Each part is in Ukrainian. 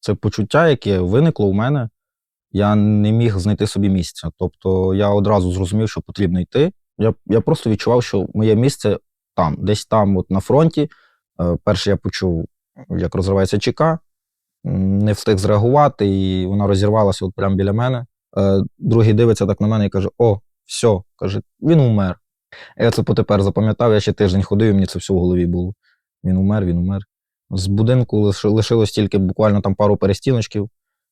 Це почуття, яке виникло у мене. Я не міг знайти собі місця. Тобто я одразу зрозумів, що потрібно йти. Я, я просто відчував, що моє місце там, десь там, от на фронті. Е, Перше я почув, як розривається ЧК, не встиг зреагувати, і вона розірвалася от прямо біля мене. Е, Другий дивиться так на мене і каже: О, все, каже, він умер. Я це потепер запам'ятав, я ще тиждень ходив, і мені це все в голові було. Він умер, він умер. З будинку лиш- лишилось тільки буквально там пару перестіночків,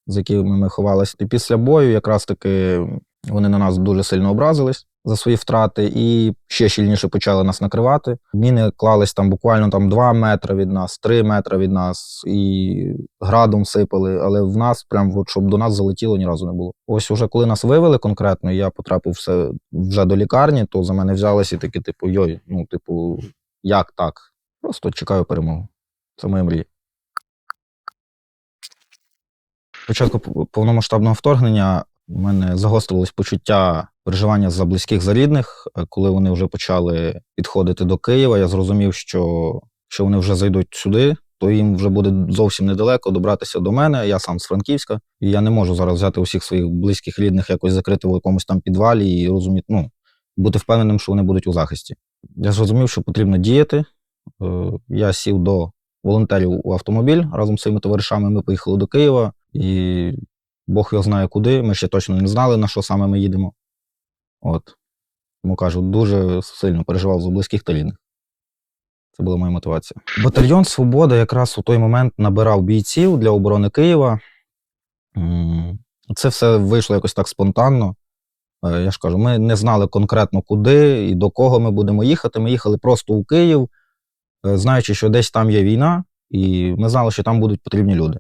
з якими ми ховалися. І після бою якраз таки вони на нас дуже сильно образились за свої втрати і ще щільніше почали нас накривати. Міни клались там буквально там 2 метри від нас, 3 метри від нас, і градом сипали, але в нас, прям от, щоб до нас залетіло, ні разу не було. Ось уже коли нас вивели конкретно, я потрапив все вже до лікарні, то за мене взялися і такі, типу, йой, ну, типу, як так? Просто чекаю перемогу. Це моя мрія. Початку п- повномасштабного вторгнення у мене загострилось почуття переживання за близьких за рідних. Е, Коли вони вже почали підходити до Києва, я зрозумів, що якщо вони вже зайдуть сюди, то їм вже буде зовсім недалеко добратися до мене. Я сам з Франківська, і я не можу зараз взяти усіх своїх близьких рідних якось закрити в якомусь там підвалі і розуміти, ну, бути впевненим, що вони будуть у захисті. Я зрозумів, що потрібно діяти. Е, Я сів до волонтерів у автомобіль разом з своїми товаришами. Ми поїхали до Києва, і Бог його знає куди. Ми ще точно не знали, на що саме ми їдемо. От. Тому кажу, дуже сильно переживав за близьких та рідних. Це була моя мотивація. Батальйон Свобода якраз у той момент набирав бійців для оборони Києва. Це все вийшло якось так спонтанно. Е, Я ж кажу, ми не знали конкретно куди і до кого ми будемо їхати. Ми їхали просто у Київ, знаючи, що десь там є війна, і ми знали, що там будуть потрібні люди.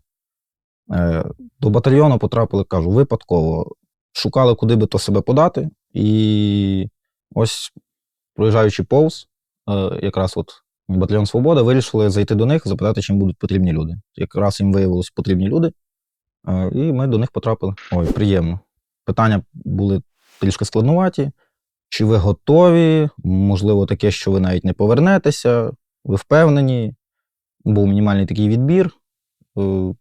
Е, До батальйону потрапили, кажу, випадково. Шукали, куди би то себе подати, і ось, проїжджаючи повз, е, якраз от батальйон Свобода, вирішили зайти до них, запитати, чим будуть потрібні люди. Якраз їм виявилось потрібні люди, е, і ми до них потрапили. Ой, приємно. Питання були трішки складнуваті. Чи ви готові? Можливо, таке, що ви навіть не повернетеся, ви впевнені. Був мінімальний такий відбір, е,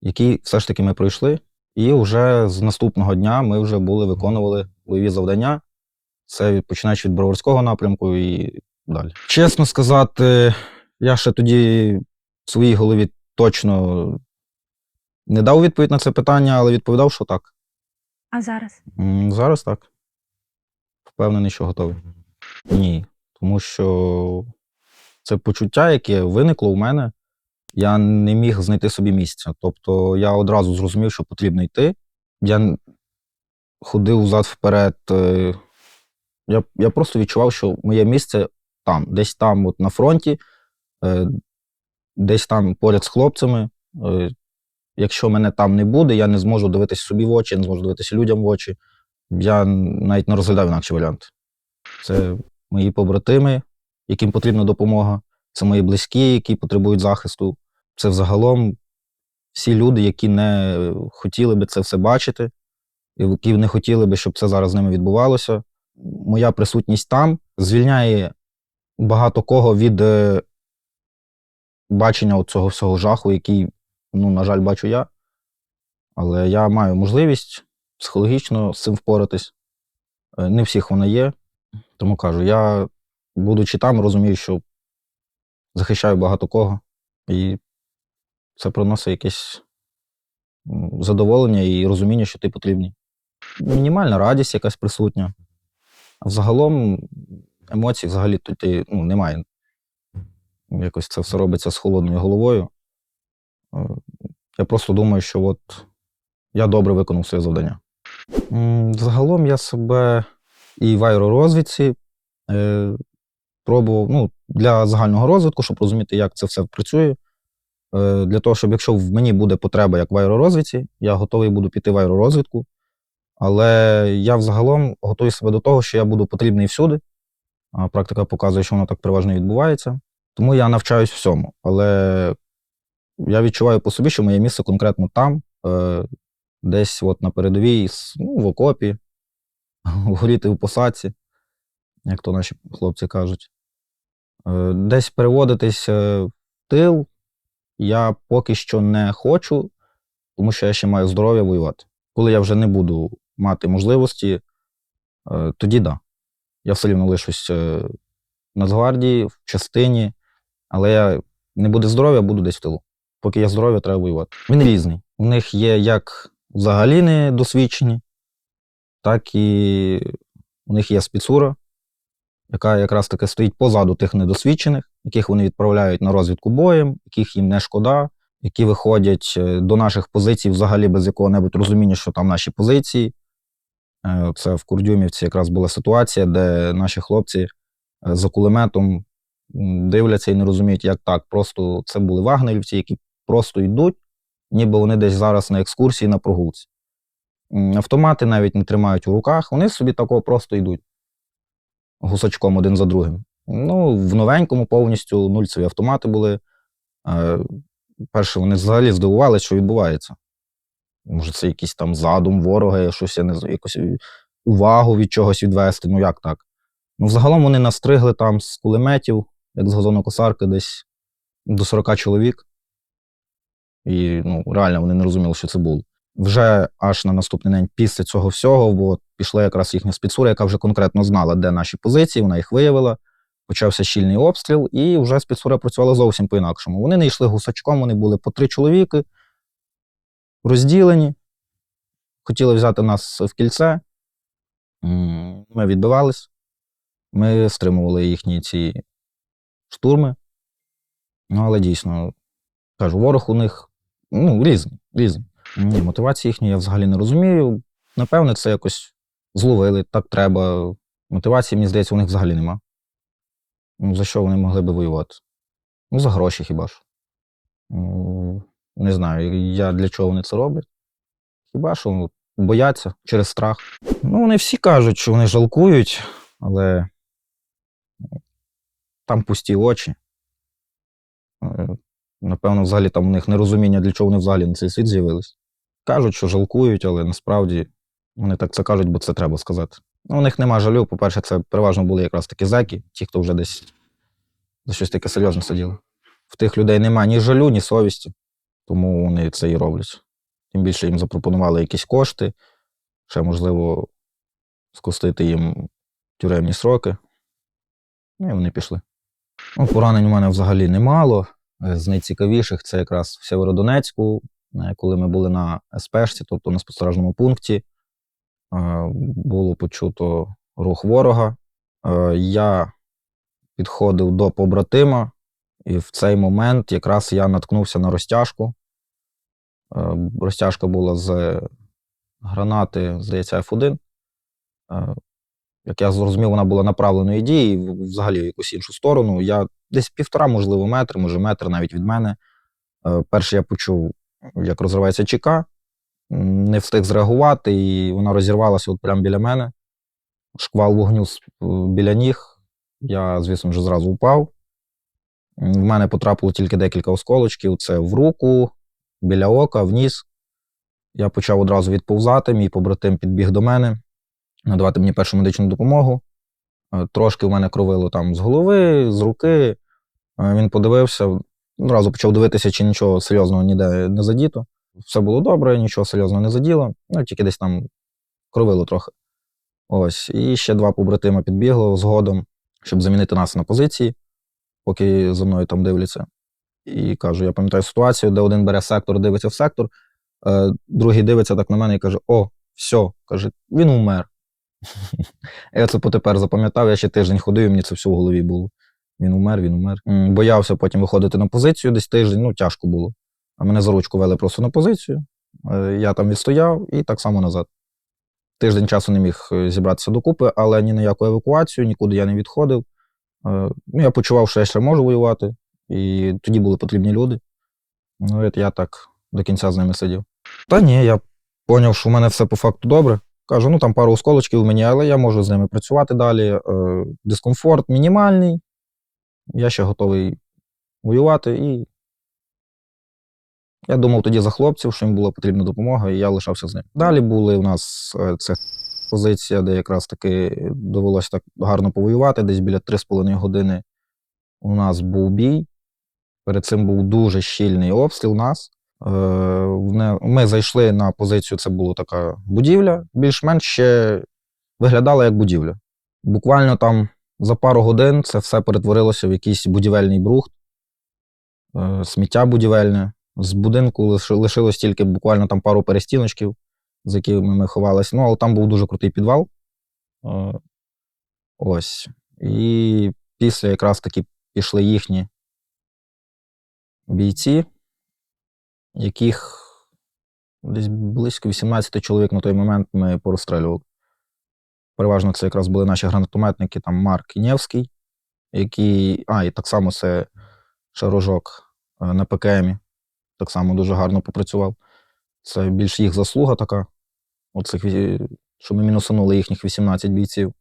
який все ж таки ми пройшли. І вже з наступного дня ми вже були, виконували бойові завдання. Це починаючи від Броварського напрямку і далі. Чесно сказати, я ще тоді в своїй голові точно не дав відповідь на це питання, але відповідав, що так. А зараз? Зараз так. Впевнений, що готовий. Ні. Тому що це почуття, яке виникло у мене, я не міг знайти собі місця. Тобто я одразу зрозумів, що потрібно йти. Я ходив взад-вперед. е, Я, я просто відчував, що моє місце там, десь там, от на фронті, е, десь там поряд з хлопцями. Е, Якщо мене там не буде, я не зможу дивитися собі в очі, не зможу дивитися людям в очі. Я навіть не розглядав інакші варіанти. Це мої побратими, яким потрібна допомога, це мої близькі, які потребують захисту. Це взагалом всі люди, які не хотіли би це все бачити, які не хотіли би, щоб це зараз з ними відбувалося. Моя присутність там звільняє багато кого від е, бачення цього всього жаху, який, ну, на жаль, бачу я. Але я маю можливість психологічно з цим впоратись. Е, Не всіх вона є. Тому кажу, я, будучи там, розумію, що захищаю багато кого, і це приносить якесь задоволення і розуміння, що ти потрібний. Мінімальна радість якась присутня. Взагалом емоцій взагалі тут ну, немає. Якось це все робиться з холодною головою. Е, Я просто думаю, що от я добре виконав своє завдання. Загалом я себе і в аеророзвідці е, пробував ну, для загального розвитку, щоб розуміти, як це все працює. Е, для того, щоб якщо в мені буде потреба як в аеророзвідці, я готовий буду піти в аеророзвідку. Але я взагалом готую себе до того, що я буду потрібний всюди. А практика показує, що воно так переважно відбувається. Тому я навчаюсь всьому. Але я відчуваю по собі, що моє місце конкретно там, е, десь от на передовій, ну, в окопі, горіти в посадці, як то наші хлопці кажуть. Е, Десь переводитись е, в тил, Я поки що не хочу, тому що я ще маю здоров'я воювати. Коли я вже не буду мати можливості, е, тоді да. Я все рівно лишусь в Нацгвардії, в частині, але я не буде здоров'я, буду десь в тилу. Поки є здоров'я, треба воювати. Він різний. У них є як взагалі недосвідчені, так і у них є спецура, яка якраз таки стоїть позаду тих недосвідчених, яких вони відправляють на розвідку боєм, яких їм не шкода, які виходять е, до наших позицій взагалі без якого-небудь розуміння, що там наші позиції. Е, Це в Курдюмівці якраз була ситуація, де наші хлопці е, за кулеметом дивляться і не розуміють, як так. Просто це були вагнерівці, які просто йдуть, ніби вони десь зараз на екскурсії на прогулці. Автомати навіть не тримають у руках, вони собі такого просто йдуть гусачком один за другим. Ну, в новенькому повністю нульцеві автомати були. Е, Перше, вони взагалі здивувалися, що відбувається. Може, це якийсь там задум ворога, щось я не знаю, якось увагу від чогось відвести. Ну як так? Ну, взагалом вони настригли там з кулеметів, як з газонокосарки, десь до 40 чоловік. І ну, реально вони не розуміли, що це було. Вже аж на наступний день після цього всього, бо пішла якраз їхня спецура, яка вже конкретно знала, де наші позиції, вона їх виявила. Почався щільний обстріл, і вже спецура працювала зовсім по-інакшому. Вони не йшли гусачком, вони були по три чоловіки, розділені, хотіли взяти нас в кільце. Ми відбивались, ми стримували їхні ці штурми. Ну, але дійсно, кажу, ворог у них ну, різний, різний. Мотивації їхньої я взагалі не розумію. Напевне, це якось зловили, так треба. Мотивації, мені здається, у них взагалі нема. Ну, за що вони могли би воювати? Ну, за гроші хіба ж. Ну, Не знаю, я для чого вони це роблять. Хіба що ну, бояться через страх. Ну, вони всі кажуть, що вони жалкують, але ну, там пусті очі. Е, Напевно, взагалі там у них нерозуміння, для чого вони взагалі на цей світ з'явились. Кажуть, що жалкують, але насправді вони так це кажуть, бо це треба сказати. Ну, у них нема жалю. По-перше, це переважно були якраз такі зеки, ті, хто вже десь за щось таке серйозне сиділи. В тих людей нема ні жалю, ні совісті, тому вони це і роблять. Тим більше їм запропонували якісь кошти, ще, можливо, скостити їм тюремні сроки. Ну, і вони пішли. Ну, поранень у мене взагалі немало. Е, З найцікавіших це якраз в Сєвєродонецьку, е, коли ми були на СПшці, тобто на спостережному пункті. Е, Було почуто рух ворога. Е, Я підходив до побратима, і в цей момент якраз я наткнувся на розтяжку. Е, Розтяжка була з гранати, здається, F1. Е, Як я зрозумів, вона була направленої дії, взагалі в якусь іншу сторону. Я десь півтора, можливо, метр, може метр навіть від мене. Перше я почув, як розривається ЧК, не встиг зреагувати, і вона розірвалася от прямо біля мене. Шквал вогню біля ніг. Я, звісно, вже зразу упав. М, В мене потрапило тільки декілька осколочків: це в руку, біля ока, в ніс. Я почав одразу відповзати. Мій побратим підбіг до мене, надавати мені першу медичну допомогу. Е, Трошки в мене кровило там з голови, з руки. Е, Він подивився, одразу почав дивитися, чи нічого серйозного ніде не задіто. Все було добре, нічого серйозного не заділо, ну тільки десь там кровило трохи. Ось. І ще два побратима підбігло згодом, щоб замінити нас на позиції, поки за мною там дивляться. І кажу: я пам'ятаю ситуацію, де один бере сектор, дивиться в сектор, е, другий дивиться так на мене і каже: О, все, каже, він умер. Я це потепер запам'ятав, я ще тиждень ходив, і мені це все в голові було. Він умер, він умер. Боявся потім виходити на позицію десь тиждень, ну тяжко було. А мене за ручку вели просто на позицію. Е, Я там відстояв і так само назад. Тиждень часу не міг е, зібратися докупи, але ні на яку евакуацію, нікуди я не відходив. Е, Ну, я почував, що я ще можу воювати, і тоді були потрібні люди. Ну, я так до кінця з ними сидів. Та ні, я зрозумів, що в мене все по факту добре. Кажу, ну там пару осколочків у мені, але я можу з ними працювати далі. Дискомфорт мінімальний. Я ще готовий воювати. І я думав тоді за хлопців, що їм була потрібна допомога, і я лишався з ними. Далі були у нас е, це позиція, де якраз таки довелося так гарно повоювати. Десь біля 3,5 години у нас був бій. Перед цим був дуже щільний обстріл нас. Е, Ми зайшли на позицію, це була така будівля, більш-менш ще виглядала як будівля. Буквально там за пару годин це все перетворилося в якийсь будівельний брухт, е, сміття будівельне. З будинку лишилось тільки буквально там пару перестіночків, з якими ми ховалися. Ну, але там був дуже крутий підвал. Ось. І після якраз таки пішли їхні бійці, яких десь близько 18 чоловік на той момент ми порозстрілювали. Переважно це якраз були наші гранатометники, там Марк Інєвський, який. А, і так само це Шарожок е, на ПКМі. Так само дуже гарно попрацював. Це більш їх заслуга така. Оцих, що ми мінусанули їхніх 18 бійців.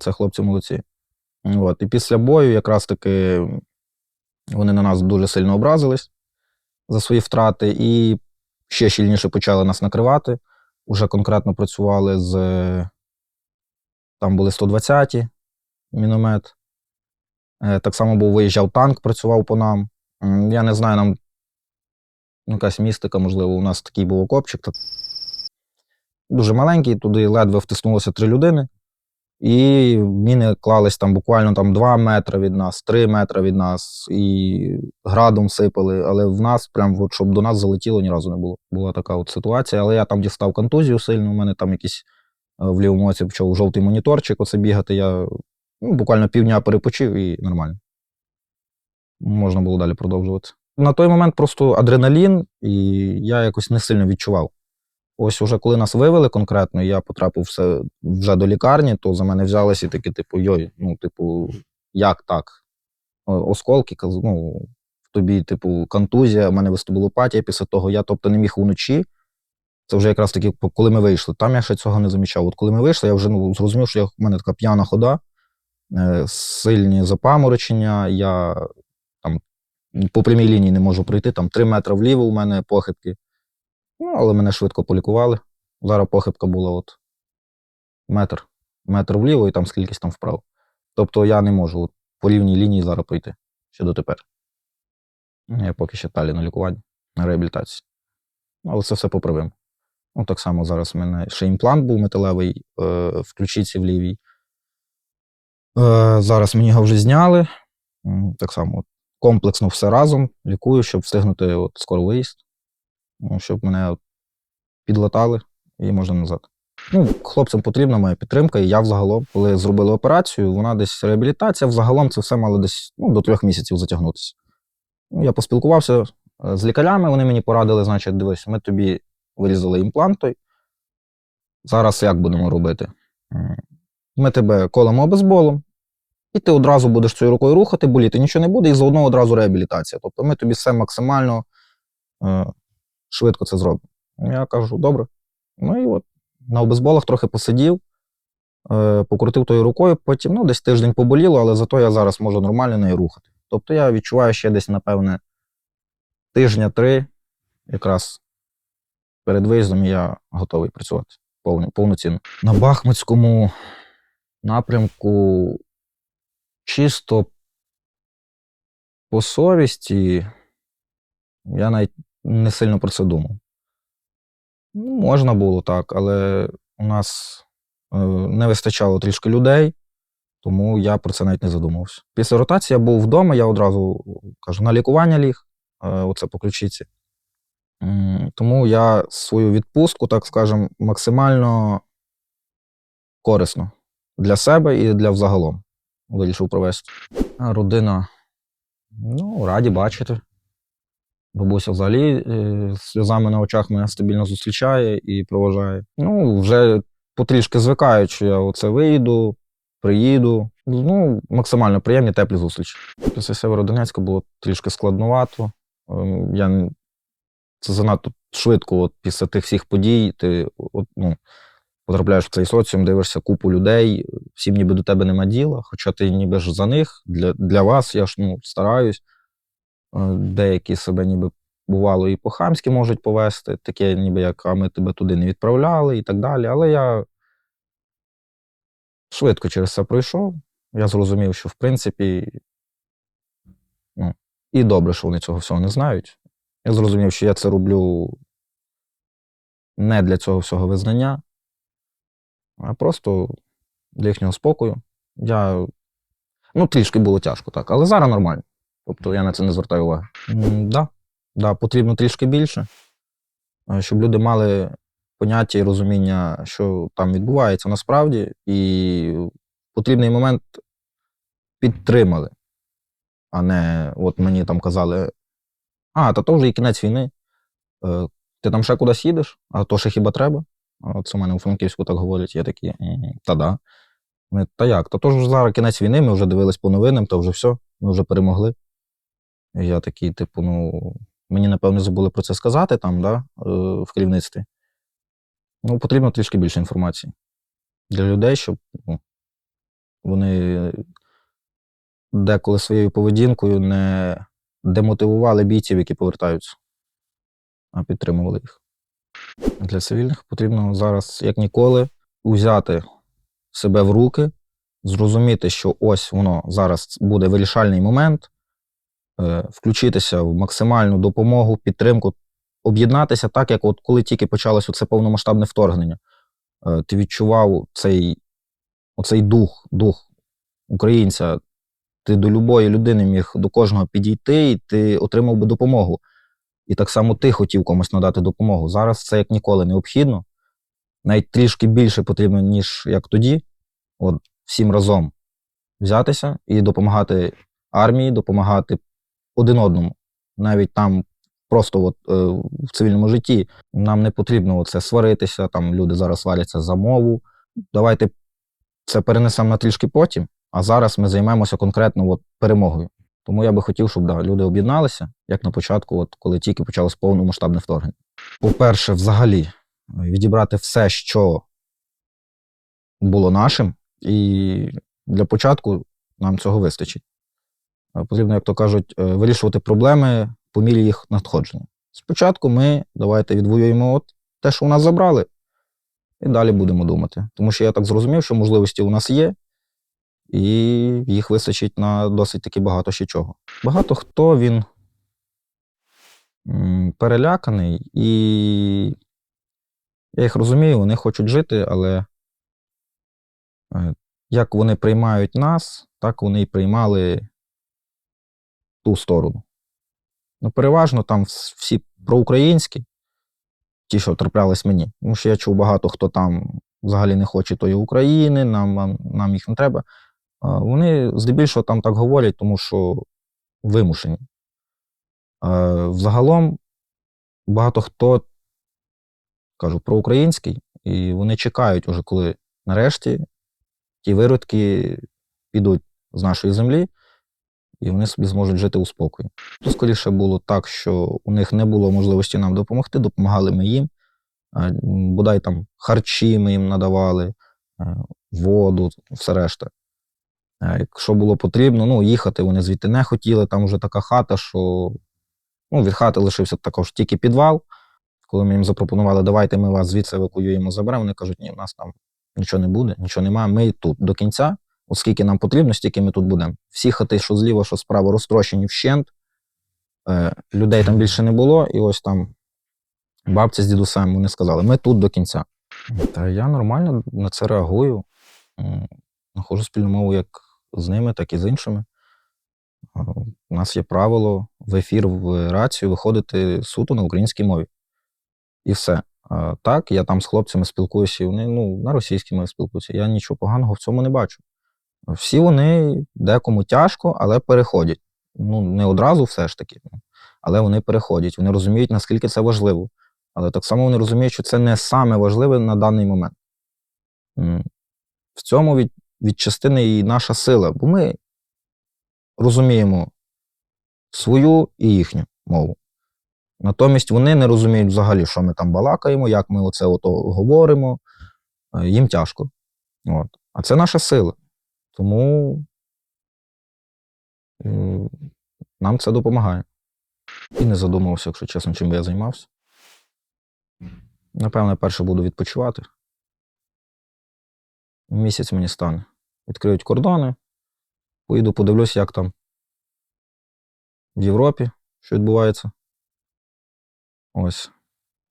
Це хлопці молодці. От. І після бою якраз таки вони на нас дуже сильно образились за свої втрати і ще щільніше почали нас накривати. Уже конкретно працювали з. Там були 120-ті міномет. Е, Так само був виїжджав танк, працював по нам. Я не знаю, нам ну, якась містика, можливо, у нас такий був окопчик. Дуже маленький, туди ледве втиснулося три людини. І міни клались там буквально там 2 метри від нас, 3 метри від нас, і градом сипали. Але в нас, прям, от, щоб до нас залетіло, ні разу не було. Була така от ситуація. Але я там дістав контузію сильно. У мене там якийсь е, в лівому оці почав жовтий моніторчик, оце бігати. Я ну, буквально півдня перепочив і нормально. Можна було далі продовжувати. На той момент просто адреналін, і я якось не сильно відчував. Ось уже коли нас вивели конкретно, я потрапив все вже до лікарні, то за мене взялися і такі, типу, йой, ну, типу, як так? Осколки, ну, в тобі, типу, контузія, в мене вестибулопатія після того. Я, тобто, не міг вночі. Це вже якраз таки, коли ми вийшли. Там я ще цього не замічав. От коли ми вийшли, я вже ну, зрозумів, що я, в мене така п'яна хода, е, сильні запаморочення, я по прямій лінії не можу пройти, там 3 метри вліво у мене похибки. Ну, але мене швидко полікували. Зараз похибка була от метр. Метр вліво і там скількись там вправо. Тобто я не можу от, по рівній лінії зараз пройти ще дотепер. Я поки ще далі на лікуванні, на реабілітації. Але це все поправимо. Ну, так само зараз у мене ще імплант був металевий е, в ключиці в лівій. Е, зараз мені його вже зняли. Так само от, комплексно все разом лікую, щоб встигнути от, скоро виїзд. Ну, щоб мене підлатали і можна назад. Ну, хлопцям потрібна моя підтримка, і я взагалом, коли зробили операцію, вона десь реабілітація, взагалом це все мало десь ну, до трьох місяців затягнутися. Ну, я поспілкувався е, з лікарями, вони мені порадили, значить, дивись, ми тобі вирізали імплант той. Зараз як будемо робити? Ми тебе колемо обезболом, і ти одразу будеш цією рукою рухати, боліти нічого не буде, і заодно одразу реабілітація. Тобто ми тобі все максимально е, швидко це зробимо. Я кажу, добре. Ну і от на обезболах трохи посидів, е, покрутив тою рукою, потім ну, десь тиждень поболіло, але зато я зараз можу нормально нею рухати. Тобто я відчуваю ще десь, напевне, тижня три, якраз перед виїздом я готовий працювати повноцінно. На Бахмутському напрямку чисто по совісті я навіть не сильно про це думав. Ну, можна було так, але у нас е, не вистачало трішки людей, тому я про це навіть не задумався. Після ротації я був вдома, я одразу кажу, на лікування ліг, е, оце по ключиці. Тому я свою відпустку, так скажемо, максимально корисно для себе і для взагалом вирішив провести. А родина, ну, раді бачити. Бабуся взагалі е, з сльозами на очах мене стабільно зустрічає і проважає. Ну, вже потрішки звикають, що я оце виїду, приїду. Ну, максимально приємні, теплі зустрічі. Після Северодонецька було трішки складновато. Ем, Я це занадто швидко, от після тих всіх подій, ти от, ну, потрапляєш в цей соціум, дивишся купу людей, всім ніби до тебе нема діла, хоча ти ніби ж за них, для, для вас я ж ну, стараюсь. Е, Деякі себе ніби бувало і по-хамськи можуть повести, таке, ніби як а ми тебе туди не відправляли і так далі. Але я швидко через це пройшов. Я зрозумів, що в принципі ну, І добре, що вони цього всього не знають. Я зрозумів, що я це роблю не для цього всього визнання, а просто для їхнього спокою. Я... Ну, трішки було тяжко, так, але зараз нормально. Тобто я на це не звертаю уваги. Так, да, да, потрібно трішки більше, е, щоб люди мали поняття і розуміння, що там відбувається насправді, і в потрібний момент підтримали, а не от мені там казали: а, та то вже і кінець війни. Е, Ти там ще кудись їдеш, а то ще хіба треба? От це в мене у Франківську так говорять, я такі, «М, та та як? Та то ж зараз кінець війни, ми вже дивились по новинам, то вже все, ми вже перемогли. І я такий, типу, ну, мені, напевно, забули про це сказати там, да, е, в керівництві. Ну, потрібно трішки більше інформації для людей, щоб ну, вони деколи своєю поведінкою не демотивували бійців, які повертаються, а підтримували їх. Для цивільних потрібно зараз, як ніколи, узяти себе в руки, зрозуміти, що ось воно зараз буде вирішальний момент, е, включитися в максимальну допомогу, підтримку, об'єднатися так, як от коли тільки почалося це повномасштабне вторгнення. Е, Ти відчував цей, оцей дух, дух українця. Ти до любої людини міг до кожного підійти, і ти отримав би допомогу. І так само ти хотів комусь надати допомогу. Зараз це як ніколи необхідно. Навіть трішки більше потрібно, ніж як тоді. От всім разом взятися і допомагати армії, допомагати один одному. Навіть там просто от, е, в цивільному житті нам не потрібно це сваритися, там люди зараз сваряться за мову. Давайте це перенесемо на трішки потім, а зараз ми займемося конкретно от, перемогою. Тому я би хотів, щоб да, люди об'єдналися, як на початку, от, коли тільки почалось повномасштабне вторгнення. По-перше, взагалі, відібрати все, що було нашим, і для початку нам цього вистачить. Е, Потрібно, як то кажуть, е, вирішувати проблеми по мірі їх надходження. Спочатку ми давайте відвоюємо от те, що у нас забрали, і далі будемо думати. Тому що я так зрозумів, що можливості у нас є, і їх вистачить на досить таки багато ще чого. Багато хто він переляканий, і я їх розумію, вони хочуть жити, але е, як вони приймають нас, так вони і приймали ту сторону. Ну, переважно там всі проукраїнські, ті, що траплялись мені. Тому що я чув багато хто там взагалі не хоче тої України, нам, нам, їх не треба. Вони здебільшого там так говорять, тому що вимушені. А Взагалом багато хто, кажу, проукраїнський, і вони чекають уже, коли нарешті ті виродки підуть з нашої землі, і вони собі зможуть жити у спокої. Скоріше було так, що у них не було можливості нам допомогти, допомагали ми їм. Бодай там харчі ми їм надавали, е, воду, все решта. Якщо було потрібно, ну, їхати вони звідти не хотіли. Там вже така хата, що ну, від хати лишився також тільки підвал. Коли ми їм запропонували, давайте ми вас звідси евакуюємо, заберемо, вони кажуть, ні, в нас там нічого не буде, нічого немає. Ми тут до кінця, оскільки нам потрібно, стільки ми тут будемо. Всі хати, що зліва, що справа, розтрощені вщент. Е, людей там більше не було, і ось там бабця з дідусем вони сказали, ми тут до кінця. Та я нормально на це реагую. М, Знаходжу спільну мову як з ними, так і з іншими. У нас є правило в ефір, в рацію виходити суто на українській мові. І все. Так, я там з хлопцями спілкуюся, і вони ну, на російській мові спілкуються. Я нічого поганого в цьому не бачу. Всі вони декому тяжко, але переходять. Ну, не одразу все ж таки, але вони переходять. Вони розуміють, наскільки це важливо. Але так само вони розуміють, що це не саме важливе на даний момент. В цьому від, від частини і наша сила, бо ми розуміємо свою і їхню мову. Натомість вони не розуміють взагалі, що ми там балакаємо, як ми оце ото говоримо. Е, Їм тяжко. От. А це наша сила. Тому е, нам це допомагає. І не задумувався, якщо чесно, чим би я займався. Напевно, перше буду відпочивати. Місяць мені стане. Відкриють кордони, поїду, подивлюсь, як там в Європі, що відбувається. Ось.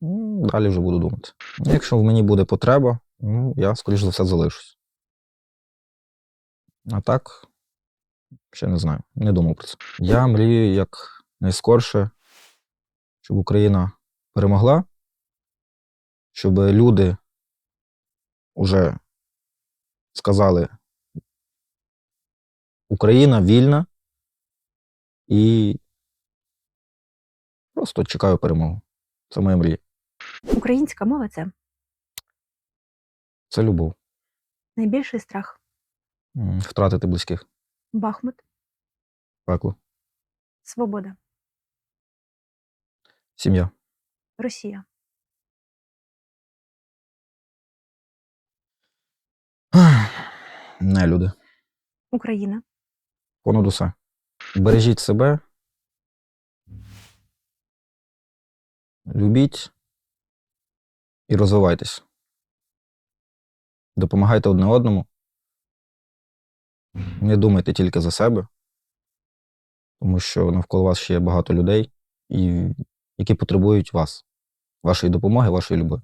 Ну, Далі вже буду думати. Якщо в мені буде потреба, ну, я, скоріш за все, залишусь. А так, ще не знаю, не думав про це. Я мрію як найскорше, щоб Україна перемогла, щоб люди вже сказали: Україна вільна і просто чекаю перемогу. Це моя мрія. Українська мова це Це любов. найбільший страх. М, Втратити близьких. Бахмут, Пекло. свобода, Сім'я. Росія, Не люди. Україна, Понад усе. Бережіть себе. Любіть і розвивайтесь. Допомагайте одне одному. Не думайте тільки за себе, тому що навколо вас ще є багато людей, які потребують вас, вашої допомоги, вашої любові.